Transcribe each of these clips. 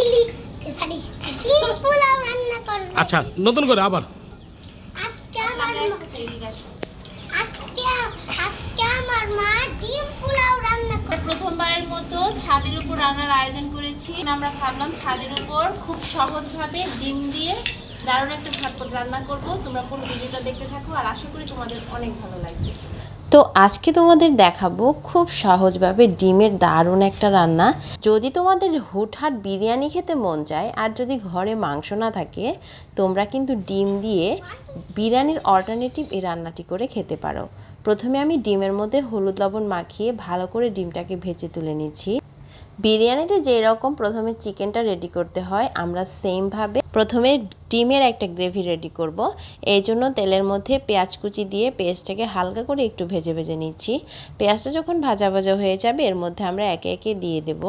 ইলি sorry ডিম পোলাও রান্না করব। আচ্ছা নতুন করে আবার। আজকে আমার আজকে আজকে আমার মা ডিম পোলাও রান্না করবে। প্রথমবারের মতো ছাদের উপর রান্নার আয়োজন করেছি। আমরা ভাবলাম ছাদের উপর খুব সহজভাবে ডিম দিয়ে দারুণ একটা ঝটপট রান্না করব। তোমরা পুরো ভিডিওটা দেখতে থাকো আর আশা করি তোমাদের অনেক ভালো লাগবে। তো আজকে তোমাদের দেখাবো খুব সহজভাবে ডিমের দারুণ একটা রান্না। যদি তোমাদের হুটহাট বিরিয়ানি খেতে মন চায় আর যদি ঘরে মাংস না থাকে, তোমরা কিন্তু ডিম দিয়ে বিরিয়ানির অল্টারনেটিভ এই রান্নাটি করে খেতে পারো। প্রথমে আমি ডিমের মধ্যে হলুদ লবণ মাখিয়ে ভালো করে ডিমটাকে ভেজে তুলে নিচ্ছি। বিরিয়ানিতে যেরকম প্রথমে চিকেনটা রেডি করতে হয়, আমরা সেমভাবে প্রথমে ডিমের একটা গ্রেভি রেডি করব। এই জন্য তেলের মধ্যে পেঁয়াজ কুচি দিয়ে পেঁয়াজটাকে হালকা করে একটু ভেজে ভেজে নিচ্ছি। পেঁয়াজটা যখন ভাজা ভাজা হয়ে যাবে, এর মধ্যে আমরা একে একে দিয়ে দেব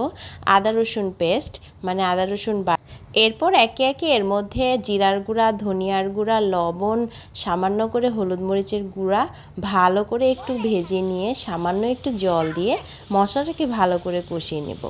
আদা রসুন পেস্ট মানে আদা রসুন বা এরপর একে একে এর মধ্যে জিরার গুঁড়া, ধনিয়ার গুঁড়া, লবণ, সামান্য করে হলুদ মরিচের গুঁড়া, ভালো করে একটু ভেজে নিয়ে সামান্য একটু জল দিয়ে মশলাটাকে ভালো করে কষিয়ে নেব।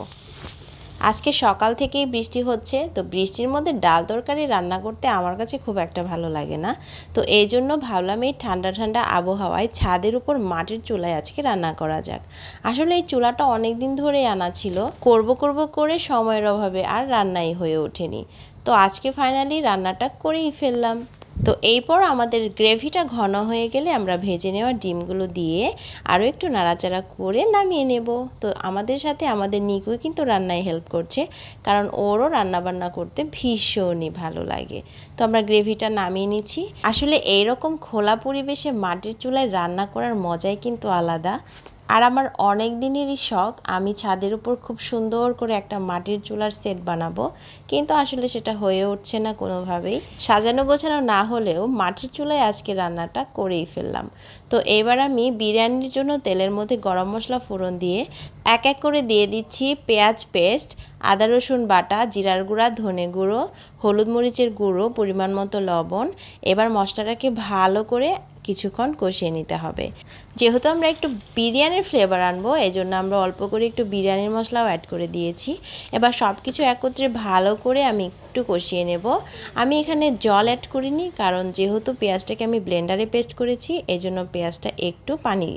আজকে সকাল থেকেই বৃষ্টি হচ্ছে, তো বৃষ্টির মধ্যে ডাল তরকারি রান্না করতে আমার কাছে খুব একটা ভালো লাগে না। তো এই জন্য ভাবলাম এই ঠান্ডা ঠান্ডা আবহাওয়ায় ছাদের উপর মাটির চুলায় আজকে রান্না করা যাক। আসলে এই চুলাটা অনেক দিন ধরেই আনা ছিল, করব করব করে সময়ের অভাবে আর রান্নাই হয়ে ওঠেনি। তো আজকে ফাইনালি রান্নাটা করেই ফেললাম। তো এরপর আমাদের গ্রেভিটা ঘন হয়ে গেলে আমরা ভেজে নেওয়া ডিমগুলো দিয়ে আরও একটু নাড়াচাড়া করে নামিয়ে নেব। তো আমাদের সাথে আমাদের নিকুই কিন্তু রান্নায় হেল্প করছে, কারণ ওরও রান্না বান্না করতে ভীষণই ভালো লাগে। তো আমরা গ্রেভিটা নামিয়ে নিচ্ছি। আসলে এইরকম খোলা পরিবেশে মাটির চুলায় রান্না করার মজাই কিন্তু আলাদা। আর আমার অনেক দিনেরই শখ, আমি ছাদের উপর খুব সুন্দর করে একটা মাটির চুলার সেট বানাবো। কিন্তু আসলে সেটা হয়ে উঠছে না কোনোভাবেই। সাজানো গোছানো না হলেও মাটির চুলায় আজকে রান্নাটা করেই ফেললাম। তো এবার আমি বিরিয়ানির জন্য তেলের মধ্যে গরম মশলা ফোড়ন দিয়ে এক এক করে দিয়ে দিচ্ছি পেঁয়াজ পেস্ট, আদা রসুন বাটা, জিরার গুঁড়া, ধনে গুঁড়ো, হলুদ মরিচের গুঁড়ো, পরিমাণ মতো লবণ। এবার মশলাটাকে ভালো করে কিছুক্ষণ কষিয়ে নিতে হবে। যেহেতু আমরা একটু বিরিয়ানির ফ্লেভার আনব এই জন্য আমরা অল্প করে একটু বিরিয়ানির মশলাও অ্যাড করে দিয়েছি। এবার সব কিছু একত্রে ভালো করে আমি একটু কষিয়ে নেব। আমি এখানে জল অ্যাড করিনি, কারণ যেহেতু পেঁয়াজটাকে আমি ব্লেন্ডারে পেস্ট করেছি এই জন্য পেঁয়াজটা একটু পানি।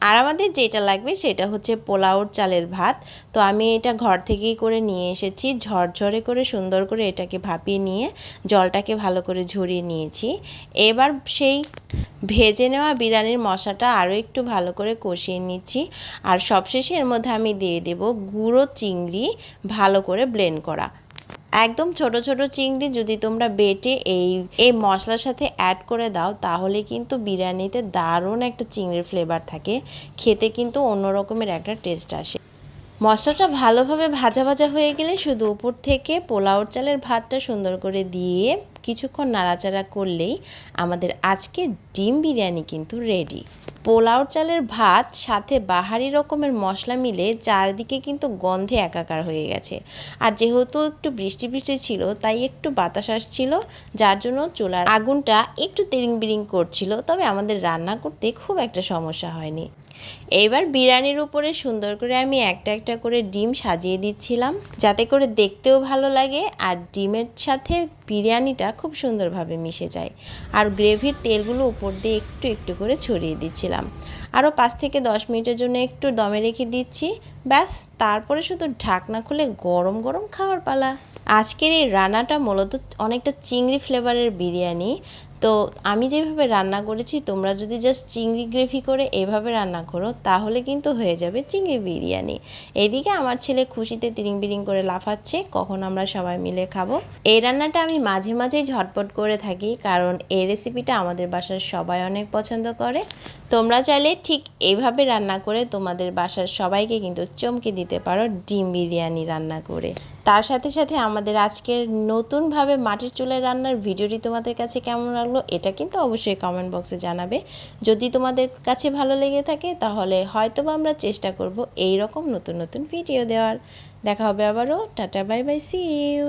আর আমাদের যেটা লাগবে সেটা হচ্ছে পোলাওর চালের ভাত। তো আমি এটা ঘর থেকেই করে নিয়ে এসেছি, ঝরঝরে করে সুন্দর করে এটাকে ভাপিয়ে নিয়ে জলটাকে ভালো করে ঝরিয়ে নিয়েছি। এবার সেই ভেজে নেওয়া বিরিয়ানির মশলাটা আরও একটু ভালো করে কষিয়ে নিচ্ছি। আর সবশেষে এর মধ্যে আমি দিয়ে দেব গুঁড়ো চিংড়ি ভালো করে ব্লেন্ড করা। একদম ছোট ছোট চিংড়ি যদি তোমরা বেটে এই এই মশলার সাথে অ্যাড করে দাও, তাহলে কিন্তু বিরিয়ানিতে দারুণ একটা চিংড়ির ফ্লেভার থাকে। খেতে কিন্তু অন্য রকমের একটা টেস্ট আসে। মশলাটা ভালোভাবে ভাজা ভাজা হয়ে গেলে শুধু উপর থেকে পোলাওর চালের ভাতটা সুন্দর করে দিয়ে কিছুক্ষণ নাড়াচাড়া করলেই আমাদের আজকে ডিম বিরিয়ানি কিন্তু রেডি পোলাও চালের ভাত সাথে বাহারি রকমের মশলা মিলে চারদিকে কিন্তু গন্ধে একাকার হয়ে গেছে। আর যেহেতু একটু বৃষ্টি বৃষ্টি ছিল, তাই একটু বাতাস আসছিল, যার জন্য চুলার আগুনটা একটু তেরিং বিরিং করছিল, তবে আমাদের রান্না করতে খুব একটা সমস্যা হয়নি। এইবার বিরিয়ানির উপরে সুন্দর করে আমি একটা একটা করে ডিম সাজিয়ে দিচ্ছিলাম, যাতে করে দেখতেও ভালো লাগে আর ডিমের সাথে বিরিয়ানিটা খুব সুন্দরভাবে মিশে যায়। আর গ্রেভির তেলগুলো উপর দিয়ে একটু একটু করে ছড়িয়ে দিচ্ছিলাম। আরও পাঁচ থেকে দশ মিনিটের জন্য একটু দমে রেখে দিচ্ছি। ব্যাস, তারপরে শুধু ঢাকনা খুলে গরম গরম খাওয়ার পালা। আজকের এই রান্নাটা মূলত অনেকটা চিংড়ি ফ্লেভারের বিরিয়ানি। তো আমি যেভাবে রান্না করেছি, তোমরা যদি জাস্ট চিংড়ি গ্রেভি করে এভাবে রান্না করো, তাহলে কিন্তু হয়ে যাবে চিংড়ি বিরিয়ানি। এদিকে আমার ছেলে খুশিতে তিরিং বিরিং করে লাফাচ্ছে, কখন আমরা সবাই মিলে খাব। এই রান্নাটা আমি মাঝে মাঝেই ঝটপট করে থাকি, কারণ এই রেসিপিটা আমাদের বাসার সবাই অনেক পছন্দ করে। তোমরা চাইলে ঠিক এইভাবে রান্না করে তোমাদের বাসার সবাইকে কিন্তু চমকে দিতে পারো ডিম বিরিয়ানি রান্না করে। তার সাথে সাথে আমাদের আজকের নতুনভাবে মাটির চুলায় রান্নার ভিডিওটি তোমাদের কাছে কেমন লাগল এটা কিন্তু অবশ্যই কমেন্ট বক্সে জানাবে। যদি তোমাদের কাছে ভালো লেগে থাকে তাহলে হয়তো আমরা চেষ্টা করব এই রকম নতুন নতুন ভিডিও দেওয়ার। দেখা হবে আবারও। Tata bye bye see you